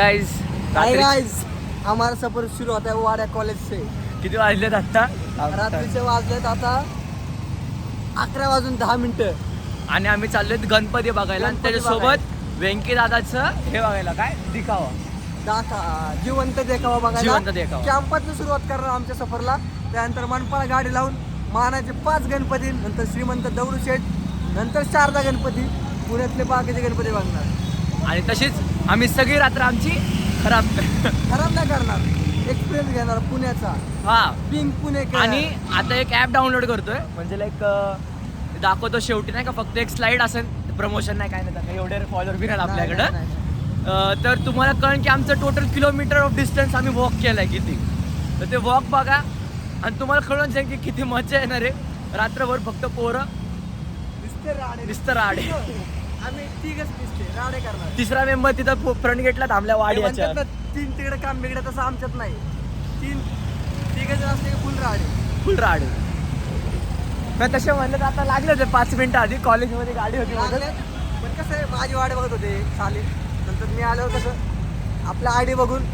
Guys hi guys हमारा सफर शुरू होता है वाड्या कॉलेज से. किती वाजलेत आता रात्रीचे वाजलेत आता अकरा वाजून दहा मिनिटं. आणि आम्ही चाललोय गणपती बघायला. आणि गणपती त्याच्यासोबत व्यंकी दादाचं हे बघायला. काय? दिखावा. दाखा जिवंत देखावा बघायला. जिवंत देखावा. कॅम्पातनं सुरुवात करणार आमच्या सफरला. त्यानंतर मनपाला गाडी लावून मानाचे पाच गणपती नंतर श्रीमंत दगडूशेठ नंतर शारदा गणपती पुण्यातले बाकीचे गणपती बघणार. आणि तशीच आम्ही सगळी रात्र आमची खराब खराब नाही करणार. एक्सपिरियन्स घेणार पुण्याचा. हा. पिंक पुणे आणि आता एक ॲप डाउनलोड करतोय. म्हणजे लाईक दाखवतो शेवटी नाही का? फक्त एक स्लाइड असेल प्रमोशन नाही काय नाही एवढे फॉलोअर बी नाही आपल्याकडं. अं, तर तुम्हाला कळण की आमचं टोटल किलोमीटर ऑफ डिस्टन्स आम्ही वॉक केलं आहे किती. तर ते वॉक बघा. आणि तुम्हाला कळून जाईल की किती मजा येणार आहे. रात्रभर फक्त पोरं नुसतं राडे. आम्ही तिघच दिसते राडे करणार. तिसरा मेंबर तिथं फ्रंट गेटला थांबल्या ते वाड्याच्या म्हणतात ना, तीन तिकडे काम बिगडे तसं आमच्यात नाही. तीन तिघ जण असले की फुल राडे फुल राडे पण तसे म्हणलं तर आता लागले होते पाच मिनिटं आधी कॉलेजमध्ये गाडी होती म्हणून. लागल्यात. पण कसं आहे माझी वाट बघत होते चालेल नंतर मी आल्यावर कसं आपला आयडी बघून.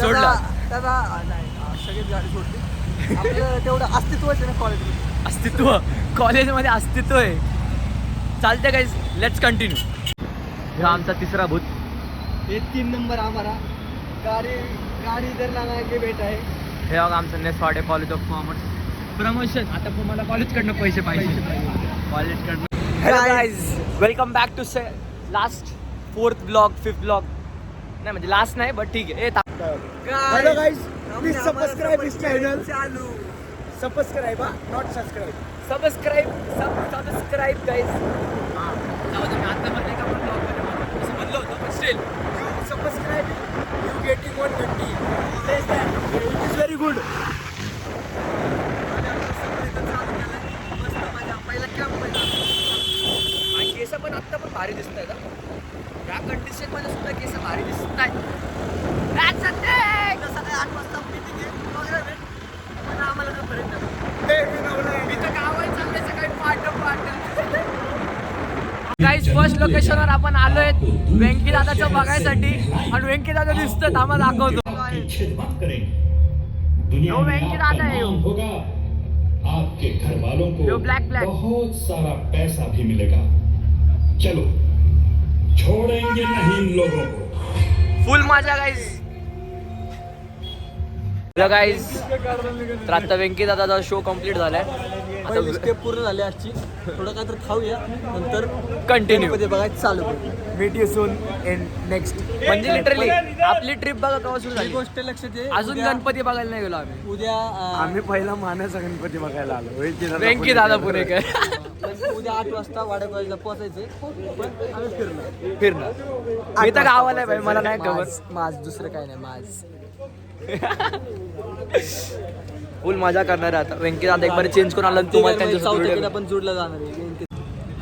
सोडला. त्याचा नाही सगळीच गाडी सोडली. आपलं तेवढं अस्तित्वच आहे ना कॉलेजमध्ये अस्तित्व. कॉलेजमध्ये अस्तित्व आहे. चालते गाईज लेट्स कंटिन्यू हा आमचा तिसरा भूत हे तीन नंबर आम्हाला. गाडी गाडी इधर लागाय के भेट आहे. हे बघा आमचं Neswade college of commerce promotion आता तुम्हाला कॉलेजकडनं पैसे पाहिजे. कॉलेजकडनं hello guys welcome back to say last fourth vlog fifth vlog नाही म्हणजे लास्ट नाही बट ठीक आहे. Hello guys, please subscribe this channel. चालू. Subscribe not subscribe subscribe sub subscribe guys हां जाऊ दे मी आता म्हणलं का म्हणलं असं म्हणलं होतं पण still subscribe you getting one twenty it is very good केस पण आत्ता पण भारी दिसत आहेत या कंडिशनमध्ये सुद्धा केस भारी दिसत आहेत! सकाळी आठ वाजता आम्हाला काय फरक नाही. मी तर गावाला चाललंय सकाळी पाट पाट गाईज फर्स्ट लोकेशनवर आपण आलोय व्यंकी दादाचं बघायसाठी. आणि व्यंकी दादा दिसतं थांबा दाखवतो. आपका है। नाम होगा. आपके घर वालों को black, black। बहुत सारा पैसा भी मिलेगा। चलो छोड़ेंगे नहीं इन लोगों को। फुल माझ्या गाईज गाईज तर आता व्यंकी दादाचा शो कंप्लीट झालाय. पहिली स्टेप पूर्ण झाली आजची. थोडं काहीतरी खाऊया. नंतर कंटिन्यू गणपती बघायचं चालू करू. Meet you soon in next म्हणजे लिटरली आपली ट्रिप बघा केव्हा सुरू ही झाली. गोष्ट लक्षात आहे अजून उद्या- गणपती बघायला नाही गेलो आम्ही. उद्या अं, आम्ही पहिला मानाचा गणपती बघायला आलो. व्यंकी दादा पुणेकर पण उद्या आठ वाजता वाड्या कॉलेजला पोहोचायचे पण आम्ही फिरणार. फिरणं मी तर गावाला आहे भाई मला नाही खबर. माझ माझ दुसरं काय नाही माझ फुल मजा करणार आहे आता. व्यंकी दादा एक बार चेंज करून आलं तुम्हाला video पण जोडला जाणार आहे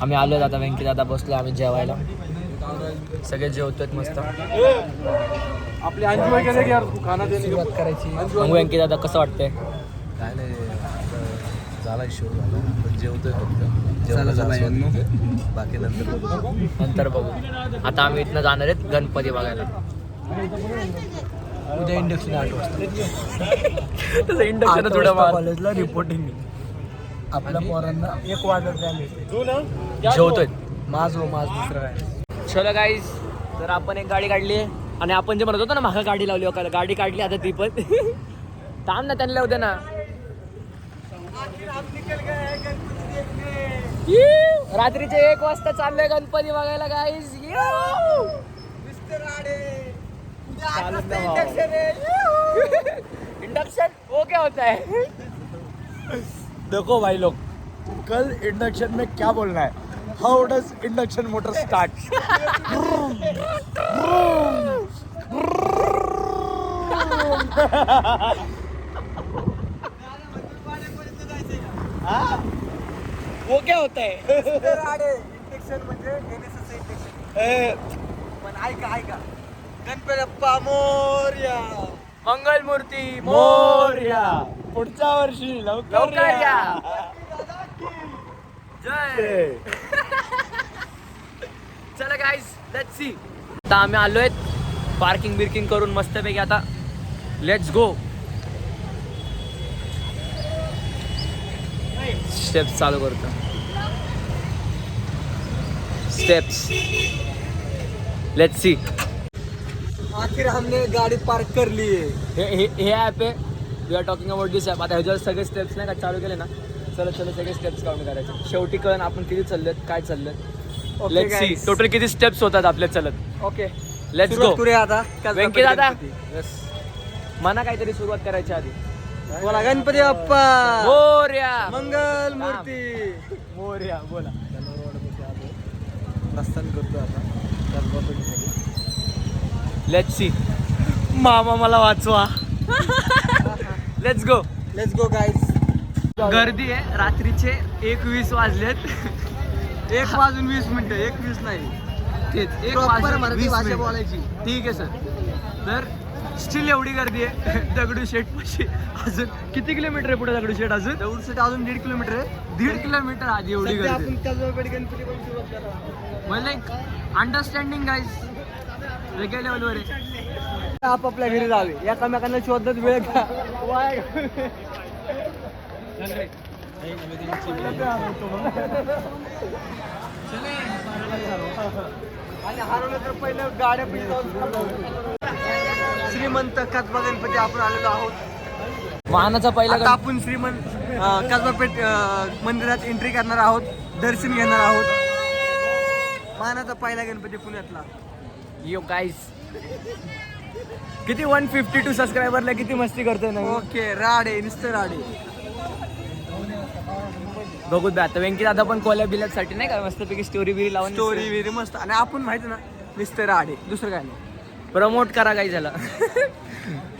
आम्ही आलोय आता व्यंकी दादा बसलो आम्ही जेवायला. सगळे जेवतोय मस्त. आपली अंजू वगैरे की यार? खाना देणे सुरुवात करायची. मग व्यंकी दादा कसं वाटतंय? काय नाही आता झाला शो झाला. पण जेवतोय फक्त. जेवणाचा आस्वाद. बाकी नंतर बघू. नंतर बघू. आता आम्ही इथनं जाणार आहेत गणपती बघायला. उद्या इंडक्शन आठ वाजता. तसं इंडक्शन थोडं कॉलेजला रिपोर्टिंग आपल्या पोरांना एक द्या जेवतोय. माझ हो माझ दुसरं काय. चलो गाईज तर आपण एक गाडी काढली आहे आणि आपण जे म्हणत होतो ना मागा गाडी लावली वगैरे गाडी काढली आता ती पण. थांब ना त्यांना होते ना. रात्रीचे एक वाजता चाललोय गणपती बघायला गाईज इंडक्शन वो क्या होता है। देखो भाई लोग कल इंडक्शन में क्या बोलना है? How does induction motor start वो क्या होता है। इंडक्शन म्हणजे पण ऐका ऐका. गणपती बाप्पा मोरया. मंगल मूर्ती मोर्या. पुढच्या वर्षी लवकर लवकर या. या. जय. चला गाईज लेट्स सी आता आम्ही आलोय पार्किंग बिर्किंग करून मस्तपैकी आता. लेट्स गो स्टेप्स चालू करतो. स्टेप्स लेट्स सी आखिर हमने गाडी पार्क कर ली है। हे हे हे ॲप आहे. We are talking about this app आता ह्याच्यावर सगळे स्टेप्स नाही का चालू केले ना? चला चला सगळे स्टेप्स काउंट करायचे शेवटी कळण आपण किती चाललेत काय चाललेत. Let's see guys. टोटल किती स्टेप्स होतात आपल्या चलत? ओके लेट्स गो आता. व्यंकी दादा? गणपती. मना काहीतरी सुरुवात करायची आधी. बोला गणपती बाप्पा. मोर्या. मंगल मूर्ती. मोर्या बोला. प्रस्थान करतो आता. लेट्स सी मामा मला वाचवा. Let's go let's go guys गर्दी आहे. रात्रीचे एक वीस वाजलेत. एक वाजून वीस मिनिटं एक वीस नाही. तेच एक वाजून. बोलायची. ठीक आहे सर तर स्टील एवढी गर्दी आहे. दगडू शेट पाशी अजून किती किलोमीटर आहे पुढे दगडू शेट अजून? दौडसाठी अजून दीड किलोमीटर आहे. दीड किलोमीटर आधी एवढी गर्दी म्हणजे अंडरस्टँडिंग गाईज वेगळ्या लेवलवर आहे. आपापल्या घरी जावे. एकामेकांना शोधत वेळ का आणि हरवलं तर पहिलं गाड्या श्रीमंत कसबा गणपती आपण आलेलो आहोत. वाहनाचा पहिला आपण श्रीमंत अं, कसबा पेठ अं, मंदिरात एंट्री करणार आहोत दर्शन घेणार आहोत. मानाचा पहिला गणपती पुण्यातला. यो गाईस किती वन फिफ्टी टू सबस्क्रायबरला किती मस्ती करतोय ना ओके राडे नुसतं राडे. बघू द्या आता व्यंकी दादा पण कोल्या बिल्यासाठी नाही का? मस्तपैकी स्टोरी बिरी लावून स्टोरी विरी मस्त. आणि आपण माहिती ना नुसतं राडे दुसरं काय नाही. प्रमोट करा काही झाला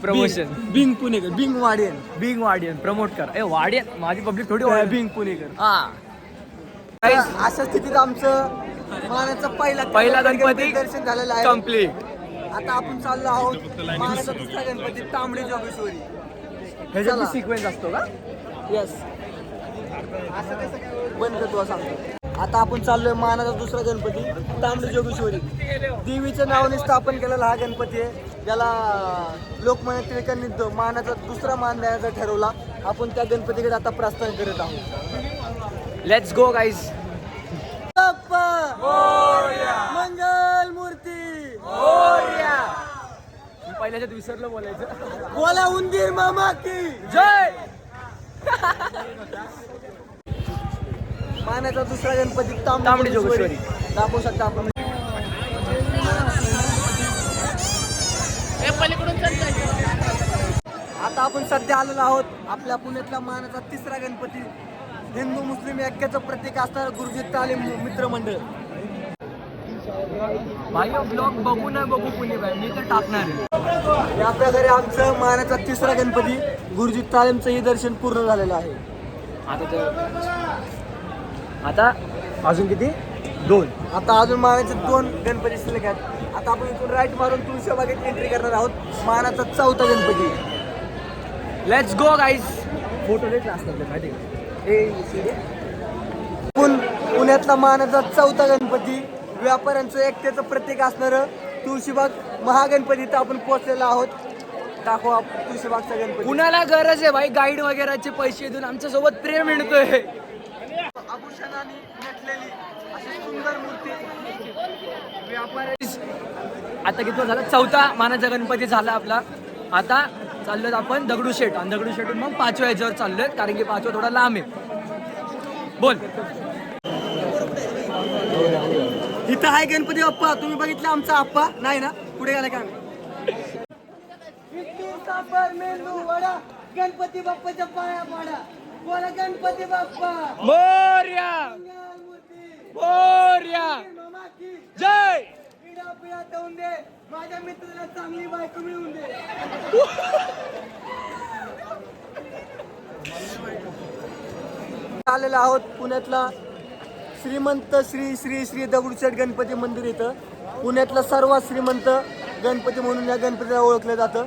प्रमोशन बिंग पुणेकर बिंग वाडियन बिंग वाडियन प्रमोट करा. ए वाडियन माझी पब्लिक थोडी बिंग पुणेकर. हा. अशा स्थितीत आमचं मानाचा पहिला पहिला गणपती दर्शन झालेलं आहे. कंप्लीट आता आपण चाललो आहोत मानाचा दुसरा गणपती तांबडी जोगेश्वरी. ह्याच्यात. सिक्वेन्स असतो का? येस बंद करतो सांगतो आता आपण चाललोय मानाचा दुसरा गणपती तांबडी जोगेश्वरी. देवीच्या नावाने स्थापन केलेला हा गणपती आहे. ज्याला लोकमान्य टिळकांनी मानाचा दुसरा मान द्यायचा ठरवला. आपण त्या गणपतीकडे आता प्रस्थान करत आहोत. लेट्स गो गाईज मंगल मूर्ती. पहिल्याच्यात विसरलं बोलायचं. बोला उंदीर मामा की. जय! मानाचा दुसरा गणपती तांबडी जोगेश्वरी. दाखवू शकता आपण. आता आपण सध्या आलेलो आहोत आपल्या पुण्यातला मानाचा तिसरा गणपती. हिंदू मुस्लिम ऐक्याचं प्रतीक असणारं गुरुजी तालीम मित्र मंडळ भाई ब्लॉग बघू नाही बघू कुणी बाई मी तर टाकणार आहे. या प्रकारे आमचं मानाचा तिसरा गणपती गुरुजी तालीमचं हे दर्शन पूर्ण झालेलं आहे. आता तर आता अजून किती? दोन. आता अजून मानाचे दोन गणपती शिल्लक आहेत. आता आपण इथून राईट मारून तुळशी बागेत एंट्री करणार आहोत. मानाचा चौथा Ganpati. Let's go guys photo देत असतात माहिती पुण पुण्यातला मानाचा चौथा गणपती व्यापाऱ्यांचं एकतेचं प्रतीक असणारं तुळशीबाग महागणपती आपण पोहोचलेलो आहोत. दाखवा तुळशीबागचा गणपती. कुणाला गरज आहे भाई? गाईड वगैरेचे पैसे देऊन आमच्यासोबत प्रेम मिळतोय. आभूषणाने नटलेली अशी सुंदर मूर्ती. व्यापारी आता किती झाला? चौथा मानाचा गणपती झाला आपला. आता चाललोय आपण दगडूशेठ आणि दगडूशेठून मग पाचव्या ह्याच्यावर चाललोय कारण की पाचवा थोडा लांब आहे. बोल. इथं आहे गणपती बाप्पा. तुम्ही बघितलं आमचा आप्पा? नाही ना? पुढे गेला का? सांबर मेंदू वडा. गणपती बाप्पाच्या पाया पाडा. बोला गणपती बाप्पा. मोर्या. मोर्या. जय. पिढा देऊन दे. माझ्या मित्राला चांगली बायको मिळवून दे. आलेलो आहोत पुण्यातला श्रीमंत श्री श्री श्री दगडूशेठ गणपती मंदिर इथं. पुण्यातला सर्वात श्रीमंत गणपती म्हणून या गणपतीला ओळखलं जातं.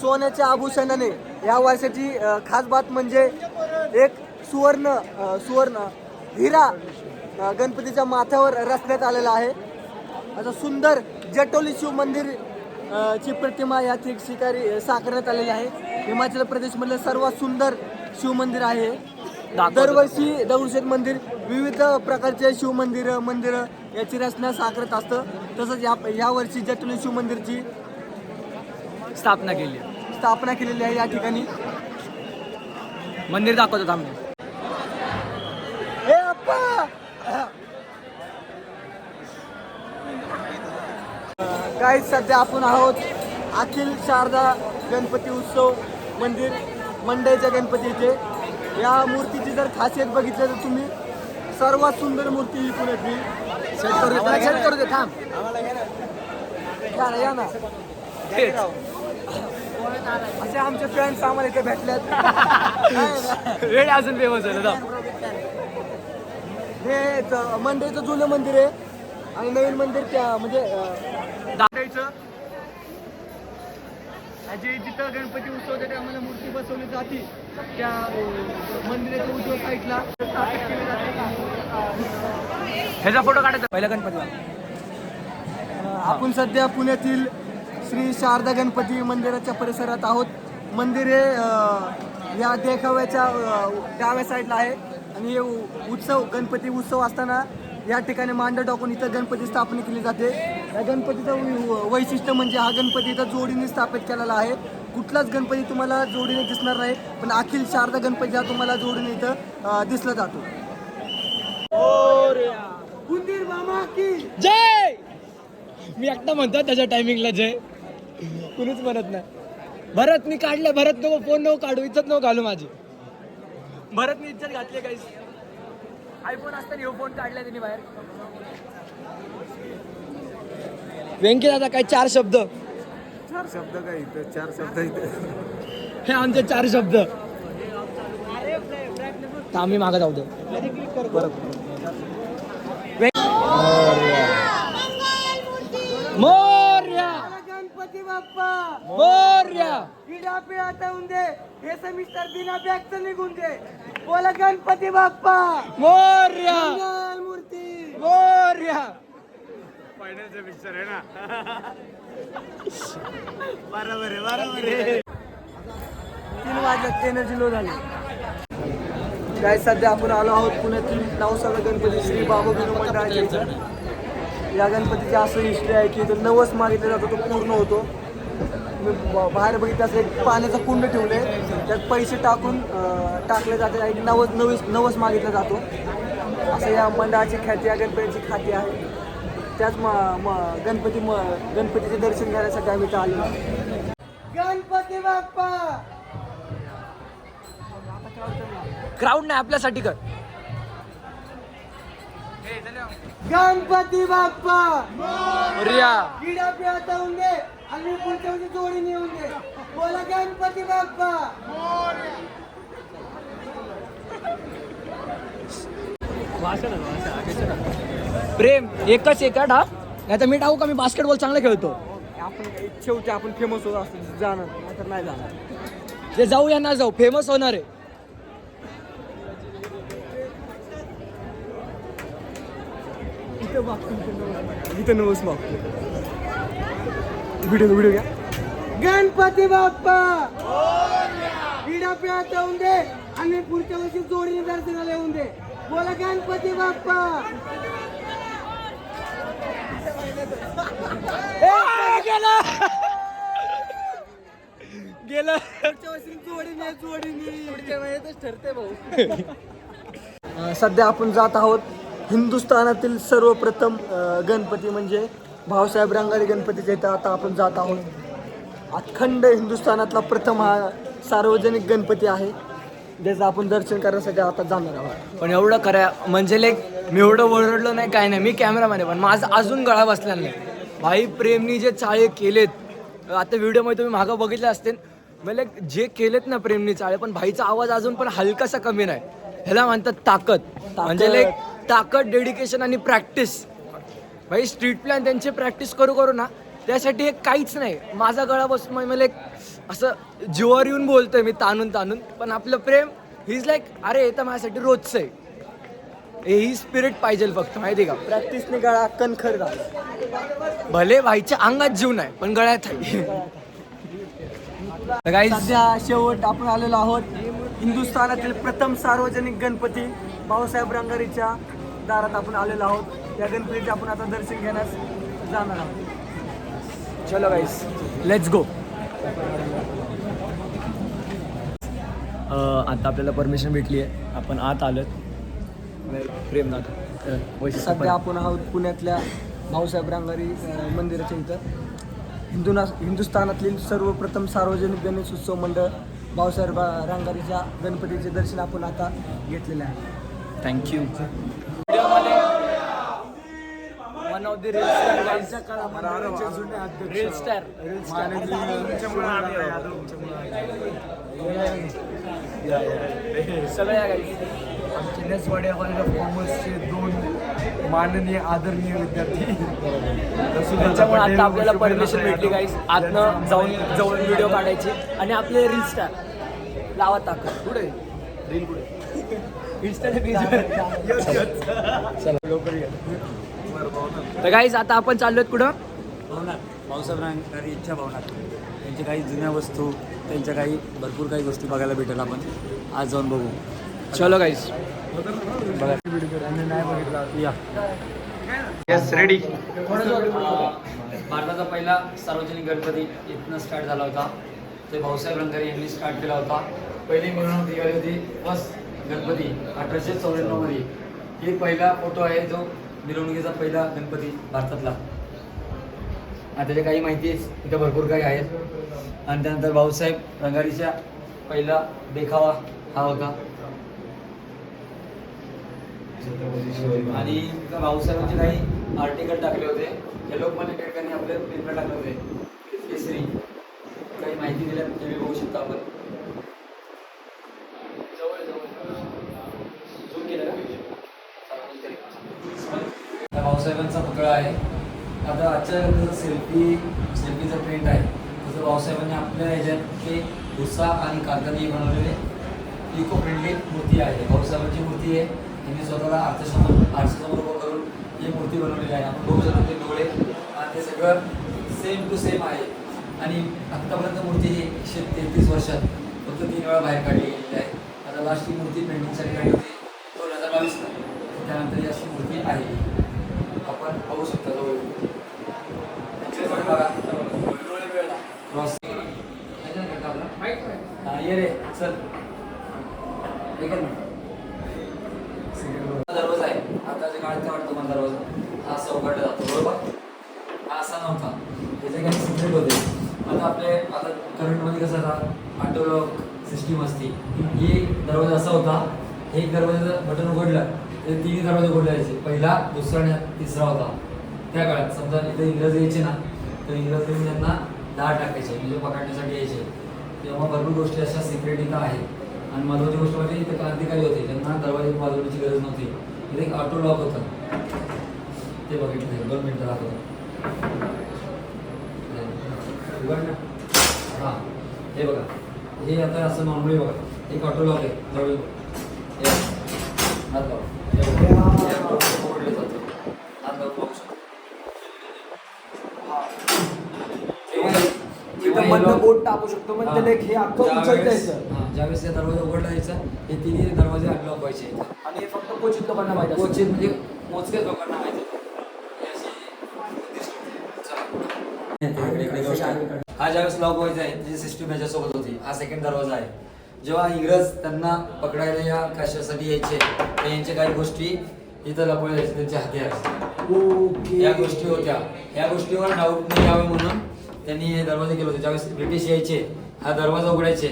सोन्याच्या आभूषणाने या वर्षाची खास बात म्हणजे एक सुवर्ण सुवर्ण हिरा गणपतीच्या माथ्यावर रचण्यात आलेला आहे. असं सुंदर जटोली शिव मंदिर ची प्रतिमा या ठिकाणी साकारण्यात आलेली आहे. हिमाचल प्रदेशमधलं सर्वात सुंदर शिवमंदिर आहे. दरवर्षी दगडूशेठ मंदिर विविध प्रकारचे शिवमंदिर मंदिर याची रचना साकारत असतं. तसंच या यावर्षी जटुली शिवमंदिरची स्थापना केली स्थापना केलेली आहे या ठिकाणी. मंदिर दाखवतो थांबणे हे अप्पा काही सध्या आपण आहोत अखिल शारदा गणपती उत्सव मंदिर मंडईच्या गणपती इथे या मूर्तीची जर खासियत बघितलं तर तुम्ही सर्वात सुंदर मूर्ती ही पुण्यातली सेट करू दे थांब या ना या ना. असे आमचे फ्रेंड्स आम्हाला इथे भेटल्यात वेळ अजून फेमस झालं हे मंडईचं जुनं मंदिर आहे आणि नवीन मंदिर त्या म्हणजे दाखवायचं. जे जिथं गणपती उत्सव त्या आम्हाला मूर्ती बसवली जाते त्या मंदिराच्या उजव्या साईडला ह्याचा फोटो काढायचा पहिला गणपतीला आपण सध्या पुण्यातील श्री शारदा गणपती मंदिराच्या परिसरात आहोत. मंदिर हे या देखाव्याच्या डाव्या साईडला आहे. आणि हे उत्सव गणपती उत्सव असताना या ठिकाणी मांड टाकून इथं गणपती स्थापना केली जाते. या गणपतीचं वैशिष्ट्य म्हणजे हा गणपती इथं जोडीने स्थापित केलेला आहे. कुठलाच गणपती तुम्हाला जोडीने दिसणार नाही पण अखिल शारदा गणपती हा तुम्हाला जोडीने इथं दिसला जातो. उंदीर मामा की जय! मी एकटा म्हणतो त्याच्या टायमिंगला जय. कुणीच म्हणत नाही. भरत मी काढलं. भरत नको फोन नको काढू. इज्जत नको घालू माझी. भरत मी इज्जत घातली काहीच आयफोन असताना ह्यो फोन काढलाय त्यांनी बाहेर. व्यंकी दादा काय चार शब्द? चार शब्द काय इथं? चार शब्द इथं. हे आमचे चार शब्द. आम्ही मागं जाऊ दे. मोर्या गणपती बाप्पा. मोर्या. पिढा पिढा ठेवून दे. हे सेमिस्टर बिना बॅगचं निघून दे. बोला गणपती बाप्पा. मोर्या. मूर्ती. मोर्या. तीन वाजल्यात एनर्जी लो झाली. काय सध्या आपण आलो आहोत पुण्यातील नवसाला गणपती श्री बाबा बिनू मंडळाच्या या गणपतीची असं हिस्ट्री आहे की नवस मागितला जातो तो पूर्ण होतो. बाहेर बघितलं असं एक पाण्याचा कुंड ठेवले त्यात पैसे टाकून टाकले जाते आणि नवस नवस नवस मागितला जातो. असं या मंडळाची ख्याती या गणपतीची ख्याती आहे. त्याच म म गणपती म गणपतीचे दर्शन घेण्यासाठी आम्ही इथं आलो गणपती बाप्पा! क्राऊड नाही आपल्यासाठी कर गणपती बाप्पा! रिया. पिढा पिढा ठेवून दे आणि पुढच्या वर्षी जोडी नेऊन दे. बोला गणपती बाप्पा! प्रेम एकच एकाट हा नाही तर मी टाकू का? मी बास्केटबॉल चांगला खेळतो. आपण शेवटी आपण फेमस होत असतो. जाणार नाही जाणार. जे जाऊ या ना जाऊ फेमस होणार आहे. मागतो इथं नवस मागतो व्हिडिओ व्हिडिओ घ्या. गणपती बाप्पा! पिढा पिढा ठेवून दे आणि पुढच्या वर्षी जोडीने दर्शनाला येऊन दे. बोला गणपती बाप्पा! गेलं. पुढच्या वर्षी जोडीने जोडीने. पुढच्या वेळेतच ठरते भाऊ. सध्या आपण जात आहोत हिंदुस्थानातील सर्वप्रथम गणपती म्हणजे भाऊसाहेब रंगारी गणपतीच्या इथं आता आपण जात आहोत. अखंड हिंदुस्थानातला प्रथम हा सार्वजनिक गणपती आहे. ज्याचं आपण दर्शन करण्यासाठी आता जाणार आहोत. पण एवढं करा म्हणजे लाईक मी एवढं ओरडलो नाही काय नाही. मी कॅमेरामॅन आहे पण माझा अजून गळा बसलेला नाही. भाई प्रेमनी जे चाळे केलेत आता व्हिडिओमध्ये तुम्ही मागं बघितले असतील म्हणजे जे केलेत ना प्रेमनी चाळे पण भाईचा आवाज अजून पण हलकासा कमी नाही. ह्याला म्हणतात ताकद. म्हणजे लाईक ताकद डेडिकेशन आणि प्रॅक्टिस भाई स्ट्रीट प्लॅन त्यांची प्रॅक्टिस करू करू ना त्यासाठी एक काहीच नाही. माझा गळा बस मला एक असं जीवावर येऊन बोलतोय मी ताणून ताणून पण आपलं प्रेम ही इज लाईक अरे हे तर माझ्यासाठी रोजचं आहे. हे ही स्पिरिट पाहिजे फक्त माहिती का? प्रॅक्टिसने गळा कणखर झाला. भले व्हायच्या अंगात जीव नाही पण गळ्यात काही सध्या शेवट आपण आलेलो आहोत हिंदुस्थानातील प्रथम सार्वजनिक गणपती भाऊसाहेब रंगारीच्या दारात आपण आलेलो आहोत. या गणपतीचे आपण आता दर्शन घेण्यास जाणार आहोत. चलो गाईस लेट्स गो आता आपल्याला परमिशन भेटली आहे. आपण आत आलोत प्रेमनाथ सध्या आपण आहोत पुण्यातल्या भाऊसाहेब रांगारी मंदिराच्या इथं. हिंदुना हिंदुस्थानातील सर्वप्रथम सार्वजनिक गणेश उत्सव मंडळ भाऊसाहेब रांगारीच्या गणपतीचे दर्शन आपण आता घेतलेले आहे. Thank you one of the reel star. सगळ्या काही आमचे नेसवाडे कॉलेज ऑफ कॉमर्सचे दोन माननीय आदरणीय विद्यार्थी. त्याच्यामुळे आता आपल्याला परमिशन भेटली गाईस आतनं जाऊन जाऊन व्हिडिओ काढायची. आणि आपले रील स्टार लावा ताकद. पुढे. रील पुढे. तर गाईज आता आपण चाललोय कुठं? भवनाथ भाऊसाहेब रांगारी इच्छा भवनात. त्यांच्या काही जुन्या वस्तू त्यांच्या काही भरपूर काही गोष्टी बघायला भेटेल आपण. आज जाऊन बघू. चलो गाईज येस रेडी भारताचा पहिला सार्वजनिक गणपती इथनं स्टार्ट झाला होता. ते भाऊसाहेब रंगारी यांनी स्टार्ट केला होता. पहिली मिरवणूक निघाली होती. फर्स्ट गणपती अठराशे चौऱ्याण्णवमध्ये ही पहिला फोटो आहे जो मिरवणुकीचा पहिला गणपती भारतातला. आणि त्याच्या काही माहिती इथं भरपूर काही आहेत. आणि त्यानंतर भाऊसाहेब रंगारीच्या पहिला देखावा हा होता. आणि भाऊसाहेबांचे काही आर्टिकल टाकले होते. हे लोकमान्य टिळकांनी आपले पेपर टाकले होते. केसरी. काही माहिती दिल्या तुम्ही बघू शकता आपण जवळ जवळ Zoom केलं का? हा भाऊसाहेबांचा पुतळा आहे आता सेल्फी सेल्फीचा प्रिंट आहे तसं भाऊसाहेबांनी आपल्या ह्याच्यातले भुसा आणि कागदाने बनवलेले इको फ्रेंडली मूर्ती आहे. भाऊसाहेबांची मूर्ती आहे. त्यांनी स्वतःला आरशासमोर आरशासमोर उभं करून ही मूर्ती बनवलेली आहे. आपण बघू शकतो ते डोळे आणि ते सगळं सेम टू सेम आहे. आणि आत्तापर्यंत मूर्ती ही एकशे तेहतीस वर्षात फक्त तीन वेळा बाहेर काढली गेलेली आहे. आता लास्ट ही मूर्ती पेंटिंगसाठी काढली होती दोन हजार बावीसला. त्यानंतर ही अशी मूर्ती आहे. आपण पाहू शकता ये रे चल एक दरवाजा आहे आताच्या काळात काय वाटतं मला दरवाजा हा असा उघडला जातो बरोबर हा असा नव्हता त्याचे काही सिक्रेट होते आता आपले आता करंटमध्ये कसं आता ऑटोलॉक सिस्टीम असते ही दरवाजा असा होता हे दरवाजाचं बटन उघडलं तर तिन्ही दरवाजे उघडले जायचे. पहिला दुसरा आणि तिसरा होता. त्या काळात समजा इथे इंग्रज यायचे ना तर इंग्रजांनी त्यांना दाळ टाकायचे म्हणजे पकडण्यासाठी यायचे तेव्हा भरपूर गोष्टी अशा सिक्रेट इथं आहेत. आणि महत्वाची गोष्ट म्हणजे इथे क्रांतिकारी होते त्यांना दरवाजे वाजवण्याची गरज नव्हती. इथे एक ऑटो लॉक होतं. ते बघितलं दोन मिनटं दाखवतो. ना. हां हे बघा. हे आता असं नॉर्मली बघा. एक ऑटो लॉक आहे दरवाजे हे हात लावा. हे बघा. हे auto उघडलं जातं. हात लावून बघू शकता. तेव्हा- बोट टाकू शकतो मग त्याला एक हे अख्खं उचलता ज्यावेळेस दरवाजा उघडला हे तिन्ही दरवाजे अनलॉक व्हायचे. आणि हे फक्त क्वचित लोकांना माहिती असतं. क्वचित म्हणजे लोकांना माहिती होतं ही. हा ज्यावेळेस लॉक व्हायचा आहे त्याची सिस्टीम याच्यासोबत होती. हा सेकंड दरवाजा आहे. जेव्हा इंग्रज त्यांना पकडायला या कशासाठी यायचे तर यांच्या काही गोष्टी इथं लपवल्या जायच्या त्यांच्या हत्यार या गोष्टी होत्या. या गोष्टीवर डाऊट नाही यावे म्हणून त्यांनी हे दरवाजे केले होते. ज्यावेळेस ब्रिटिश यायचे हा दरवाजा उघडायचे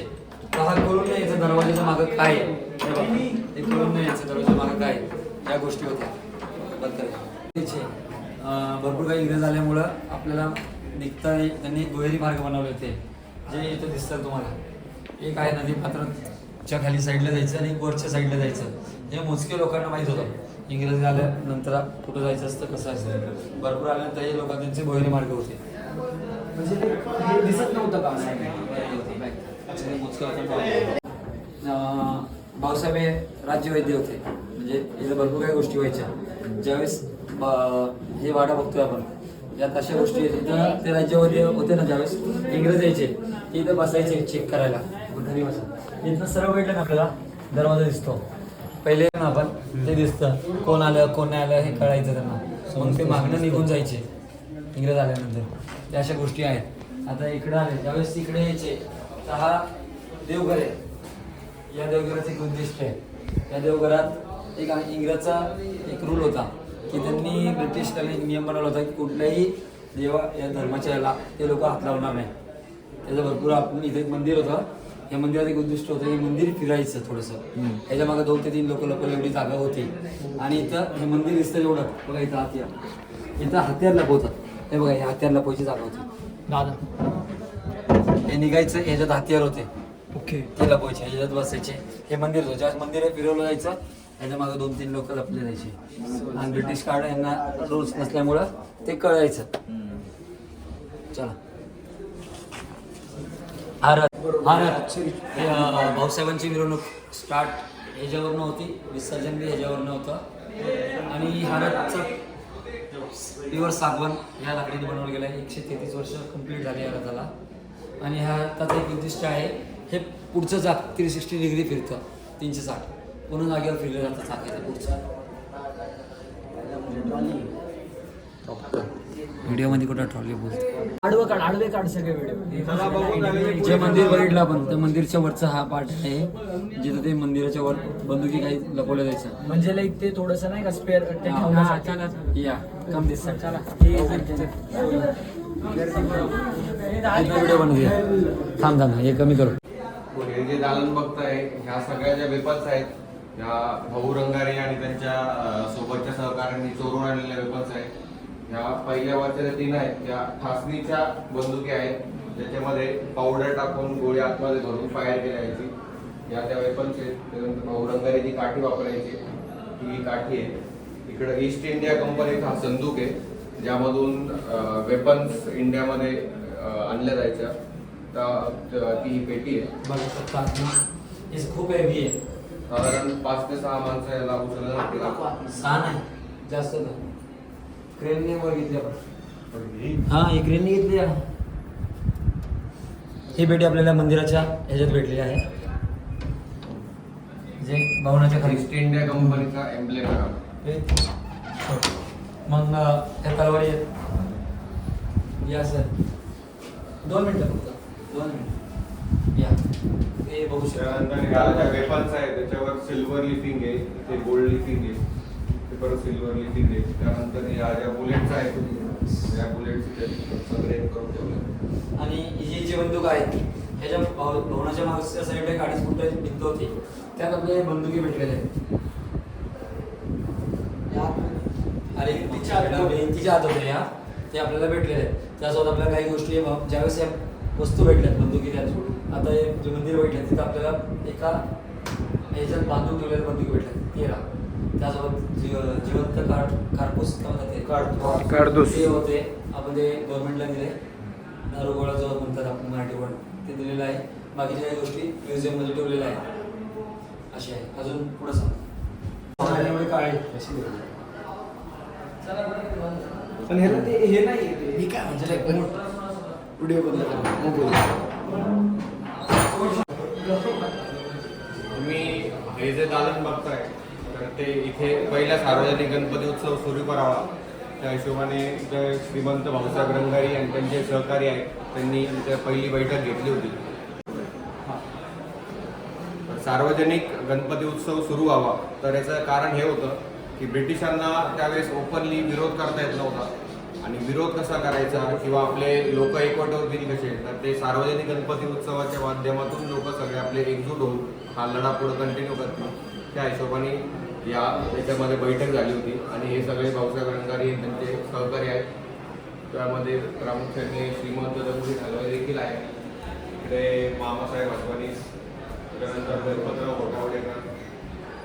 तर हा नाही यायचं दरवाजाच्या मागं काय आहे? हे नाही यायचं दरवाजा मागं काय या गोष्टी होत्या. भरपूर काही इंग्रज आल्यामुळं आपल्याला निघता त्यांनी दुहेरी मार्ग बनवले होते. जे इथं दिसतात तुम्हाला. एक आहे नदी पात्राच्या खाली साईडला जायचं आणि वरच्या साईडला जायचं. हे मोजके लोकांना माहीत होतं. इंग्रज आल्यानंतर कुठं जायचं असतं कसं असतं. भरपूर आल्यानंतर हे लोक त्यांचे मार्ग होते. म्हणजे हे दिसत नव्हतं का? भाऊसाहेब हे राज्यवैद्य होते. म्हणजे म्हणजे इथं भरपूर काही गोष्टी व्हायच्या. ज्यावेळेस हे वाडा बघतोय आपण यात अशा गोष्टी आहेत. इथं ते राज्यामध्ये होते ना ज्यावेळेस इंग्रज यायचे ते इथं बसायचे चेक करायला. घरी बसा. इथनं सरळ भेटलं ना आपल्याला? दरवाजा दिसतो. पहिले ना आपण ते दिसतं. कोण आलं कोण नाही आलं हे कळायचं त्यांना. मग ते मागणं निघून जायचे. इंग्रज आल्यानंतर. त्या अशा गोष्टी आहेत. आता इकडे आले. ज्यावेळेस इकडे यायचे तर हा देवघर आहे. या देवघराचं एक उद्दिष्ट आहे. या देवघरात एक इंग्रजचा एक रूल होता की त्यांनी ब्रिटिश त्यांनी एक नियम बनवला होता की कुठल्याही देवा या धर्माच्या याला ते लोक हात लावणार नाही त्याचं भरपूर आपण इथे एक मंदिर होतं. या मंदिरात एक उद्दिष्ट होतं हे मंदिर फिरायचं थोडंसं. याच्या मागे दोन ते तीन लोक लोक एवढी जागा होती. आणि इथं हे मंदिर दिसतं एवढं. बघा इथं हत्यार इथं हत्यार लपवतात. हे बघा हे हत्यार लपवायची जागा होती दादा. हे निघायचं ह्याच्यात हत्यार होते. ओके. ते लपवायचे ह्याच्यात बसायचे. हे मंदिर होतं. ज्यावेळेस मंदिर आहे फिरवलं जायचं. ह्याच्या मागे दोन तीन लोक लपले जायचे. आणि ब्रिटिश कार्ड यांना रूल्स नसल्यामुळं ते कळायचं. चला. हे, अं, भाऊसाहेबांची मिरवणूक स्टार्ट ह्याच्यावरनं होती. विसर्जन बी ह्याच्यावरनं होतं. आणि हारतचं प्युअर सागवन ह्या लाकडीने बनवलं गेलं आहे. एकशे तेहतीस वर्ष कंप्लीट झाली या रथाला. आणि ह्या त्याचं एक उद्दिष्ट आहे हे पुढचं चाक थ्री सिक्स्टी डिग्री फिरतं तीनशे साठ. पूर्ण जागेवर फिरलं जातं चाकाचं पुढचं. व्हिडिओमध्ये कुठं ट्रॉली बोलतो. आडवं काढ आडवे काढ सगळे व्हिडिओ. जे मंदिर बघितलं आपण त्या मंदिरच्या वरचा हा पार्ट आहे. जिथं ते मंदिराच्या वर बंदुकी काही लपवलं जायचं म्हणजे लाईक ते थोडस नाही का स्पेअर या. कम दिस व्हिडिओ बनवूया. थांब थांब हे कमी करू. हे जे दालन बघताय ह्या सगळ्या ज्या वेपन्स आहेत ह्या भाऊ रंगारे आणि त्यांच्या सोबतच्या सहकाऱ्यांनी चोरून आणलेल्या वेपन्स आहेत. ह्या पहिल्या वरच्या ज्या तीन आहेत. त्या ठासणीच्या बंदुकी आहेत. त्याच्यामध्ये पावडर टाकून गोळी आतमध्ये भरून फायर केल्या जायची या त्या वेपन्स आहेत. त्यानंतर रंगारे जी काठी वापरायची ही काठी आहे. इकडं ईस्ट इंडिया कंपनीचा हा संदूक आहे. ज्यामधून वेपन्स इंडियामध्ये आणल्या जायच्या. त- ही पेटी आहे. हे खूप हेवी आहे. साधारण पाच ते सहा माणसं याला उचललं लागतील सहा नाही जास्त का क्रेनने वर घेतली आपण हा ही क्रेनने घेतली आहे. ही भेटी आपल्याला मंदिराच्या ह्याच्यात भेटलेली आहे. जे भवनाच्या खाली. ईस्ट इंडिया कंपनीचा आहे. हा. हे. मग त्या तलवारी या सर. दोन मिनटं फक्त. दोन मिनिट. या. ते बघू शकता. वेपन्स आहेत त्याच्यावर सिल्वर लिपिंग आहे. ते गोल्ड लिपिंग आहे. परत सिल्वर लिपिंग आहे त्यानंतर ह्या ज्या बुलेट्स आहेत या बुलेट्स संग्रहित करून ठेवले. आणि ही जी बंदूक आहे ह्याच्या भव- भवनाच्या मागच्या साईडला एक अडीच फुट भिंत होती त्यात आपल्या हे बंदुकी भेटलेल्या आहेत. आणि तिच्या भिंतीच्या आत होत्या या ते आपल्याला भेटलेले आहेत. त्यासोबत आपल्याला काही गोष्टी ज्यावेळेस या वस्तू भेटल्यात बंदुकी त्यात आता हे जे मंदिर भेटलं तिथं आपल्याला एका ह्याच्यात बांधून ठेवलेल्या बंदुकी भेटल्या तेरा त्यासोबत जीव- जिवंत कार्ड कारपूस काय म्हणतात ते. होते. आपण ते गव्हर्नमेंटला दिले. दारू गोळा जो म्हणतात आपण मराठी वर्ड ते दिलेलं आहे. बाकीच्या काही गोष्टी म्युझियममध्ये ठेवलेल्या आहेत. अशी आहे. अजून पुढं सांग. काळी. पण हे ते हे नाही मी काय म्हणजे व्हिडिओ बंद तुम्ही हे जे दालन बघताय तर ते इथे पहिला सार्वजनिक गणपती उत्सव सुरू करावा. त्या हिशोबाने इथे श्रीमंत भाऊसाहेब रंगारी आणि त्यांचे सहकारी आहेत. त्यांनी इथे पहिली बैठक घेतली होती. सार्वजनिक गणपती उत्सव सुरू व्हावा. तर याचं कारण हे होतं की ब्रिटिशांना त्यावेळेस ओपनली विरोध करता येत नव्हता. आणि विरोध कसा करायचा किंवा आपले लोक एकवट होतील कसे तर ते सार्वजनिक गणपती उत्सवाच्या माध्यमातून लोक सगळे आपले एकजूट होऊन हा लढा पुढे कंटिन्यू करतील. त्या हिशोबाने या याच्यामध्ये बैठक झाली होती आणि हे सगळे भाऊसाहेब रंगारी त्यांचे सहकारी आहेत. त्यामध्ये प्रामुख्याने श्रीमंत दगडी ठाकरे देखील आहे इकडे मामासाहेब अडवाणीस त्यानंतर गणपतराव घोटावडेकर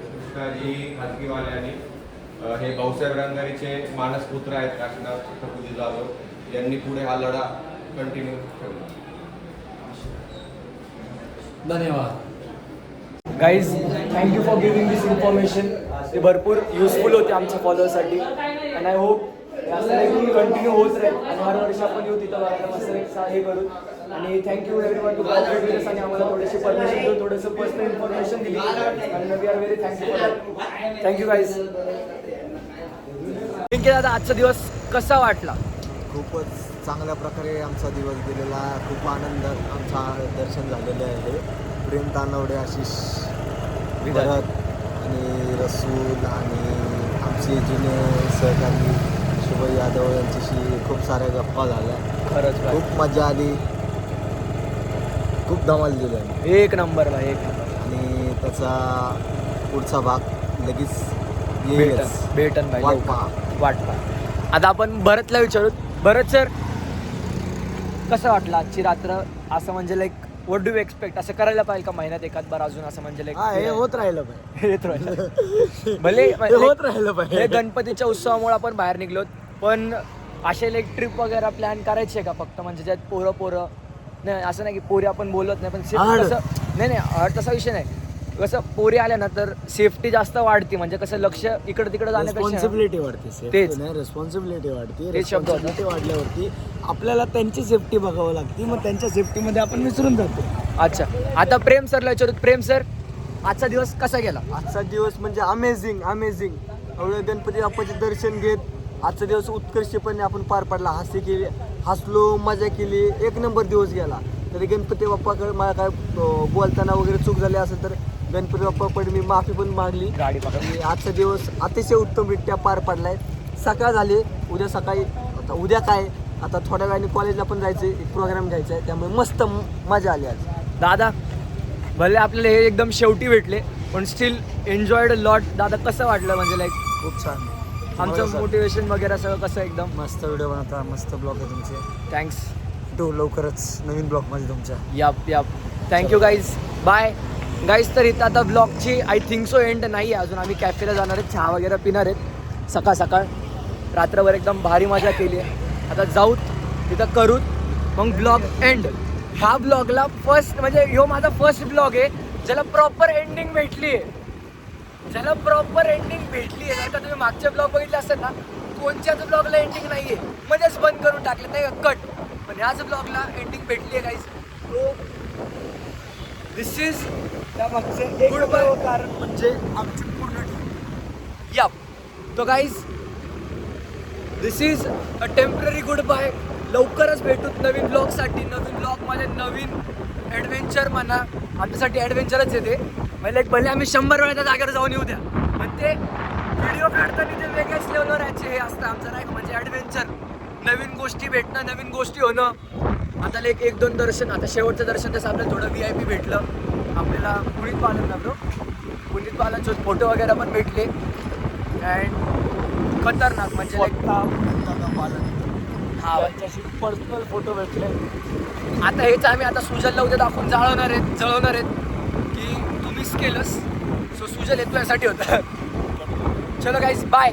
कृष्णाजी खाजगीवाले आणि हे भाऊसाहेब रंगारीचे मानसपुत्र आहेत काशीनाथ ठकुजी जाधव. यांनी पुढे हा लढा कंटिन्यू ठेवला. धन्यवाद. Guys thank you for giving this information ते भरपूर युजफुल होते आमच्या फॉलोअर्ससाठी अँड आय होप कंटिन्यू होत राहील. आणि हर वर्षी आपण येऊ तिथं बघायला मस्त एक सा- हे करू आणि थँक्यू एव्हरी वन टू आणि आम्हाला थोडीशी परमिशन देऊन थोडंसं पर्सनल इन्फॉर्मेशन दिली. आणि we are very thank you for thank you guys Pinky दादा आजचा दिवस कसा वाटला? खूपच चांगल्या प्रकारे आमचा दिवस गेलेला खूप आनंदात आमचा दर्शन झालेलं आहे. प्रेम तानवडे आशिष भरत आणि रसूल आणि आमचे जुने सहकारी शुभ यादव यांच्याशी खूप साऱ्या गप्पा झाल्या खरंच भाई. खूप मजा आली खूप धमाल दिली आम्ही. एक नंबर भाई एक नंबर आणि त्याचा पुढचा भाग लगेच भेटन येईलच भेटन भाई वाट लवकर. पहा. वाट पहा आता आपण भरतला विचारू भरत सर कसं वाटलं आजची रात्र असं म्हणजे लाईक वॉट डू एक्सपेक्ट असं करायला पाहिजे का महिन्यात एखाद बार अजून असं म्हणजे हा हे होत राहिलं पाहिजे. येत राहिलं. भले हे होत राहिलं हे पाहिजे गणपतीच्या उत्सवामुळे आपण बाहेर निघलो पण असे लाईक ट्रिप वगैरे प्लॅन करायचे का फक्त? म्हणजे ज्यात पोरं पोरं नाही असं नाही की पोरी आपण बोलत नाही पण. कसं नाही नाही हाड तसा विषय नाही. कसं पोरी आल्या ना तर सेफ्टी जास्त वाढते म्हणजे कसं लक्ष इकडे तिकडे जाण्यापेक्षा रिस्पॉन्सिबिलिटी वाढते तेच. नाही रिस्पॉन्सिबिलिटी वाढते. तेच शब्द होता. रिस्पॉन्सिबिलिटी वाढल्यावरती आपल्याला त्यांची सेफ्टी बघावं लागते मग त्यांच्या सेफ्टीमध्ये आपण विसरून जातो. अच्छा. आता प्रेम सरला विचारू. प्रेम सर आजचा दिवस कसा गेला? आजचा दिवस म्हणजे अमेझिंग अमेझिंग एवढं गणपती बाप्पाचे दर्शन घेत आजचा दिवस उत्कृष्टपणे आपण पार पाडला. हास्य केली हसलो मजा केली. एक नंबर दिवस गेला. तरी गणपती बाप्पाकडे मला काय अं, बोलताना वगैरे चूक झाली असेल तर गणपती बाप्पाकडे मी माफी पण मागली. गाडी आणि आजचा दिवस अतिशय उत्तमरित्या पार पडलाय. सकाळ झाली. उद्या सकाळी आता उद्या काय? आता थोड्या वेळाने कॉलेजला पण जायचं एक प्रोग्राम घ्यायचा आहे. त्यामुळे मस्त मजा आली आज. दादा भले आपल्याला हे एकदम शेवटी भेटले पण स्टील एन्जॉयड लॉट दादा कसं वाटलं म्हणजे लाईक खूप छान. आमचं मोटिवेशन वगैरे सगळं कसं एकदम? मस्त व्हिडिओ बनवता. मस्त ब्लॉग आहे तुमचे. थँक्स भेटू लवकरच नवीन ब्लॉगमध्ये तुमच्या. Yup yup thank you guys bye guys तर इथं आता ब्लॉगची आय थिंक सो एंड नाही आहे अजून आम्ही कॅफेला जाणार आहेत चहा वगैरे पिणार आहेत. सकाळ सकाळ. रात्रभर एकदम भारी मजा केली आहे. आता जाऊत तिथं करूत मग ब्लॉग एंड ह्या ब्लॉगला फर्स्ट म्हणजे ह्यो माझा फर्स्ट ब्लॉग आहे. ज्याला प्रॉपर एंडिंग भेटली आहे. ज्याला प्रॉपर एंडिंग भेटली आहे. जर का तुम्ही मागचे ब्लॉग बघितले असेल ना कोणत्याच ब्लॉगला एंडिंग नाही आहे मध्येच बंद करून टाकले नाही कट पण ह्याच ब्लॉगला एंडिंग भेटली आहे काहीच तो दिस इज त्यामागचे bye. कारण म्हणजे आमची पूर्ण. या. तो guys this is a temporary good bye लवकरच भेटूत नवीन ब्लॉगसाठी नवीन ब्लॉगमध्ये नवीन ॲडव्हेंचर म्हणा. आमच्यासाठी ॲडव्हेंचरच येते म्हणजे भले आम्ही शंभर वेळा त्या जागेवर जाऊन येऊ द्या. पण ते व्हिडिओ काढताना ते वेगळ्याच लेवलवर यायचे हे असतं आमचं नाही म्हणजे ॲडव्हेंचर नवीन गोष्टी भेटणं नवीन गोष्टी होणं. आता एक एक दोन दर्शन. आता शेवटचं दर्शन तसं आपल्याला थोडं व्ही आय पी भेटलं. आपल्याला पुणित पालन ब्रो पुनीत बालांचे फोटो वगैरे पण भेटले. अँड खतरनाक म्हणजे हा. त्यांच्याशी पर्सनल फोटो भेटले. आता हेच आम्ही आता सुजलला उद्या दाखवून जाळवणार आहेत जळवणार आहेत की तू मिस केलंस. सो सुजल येतो यासाठी होता. चलो. Guys bye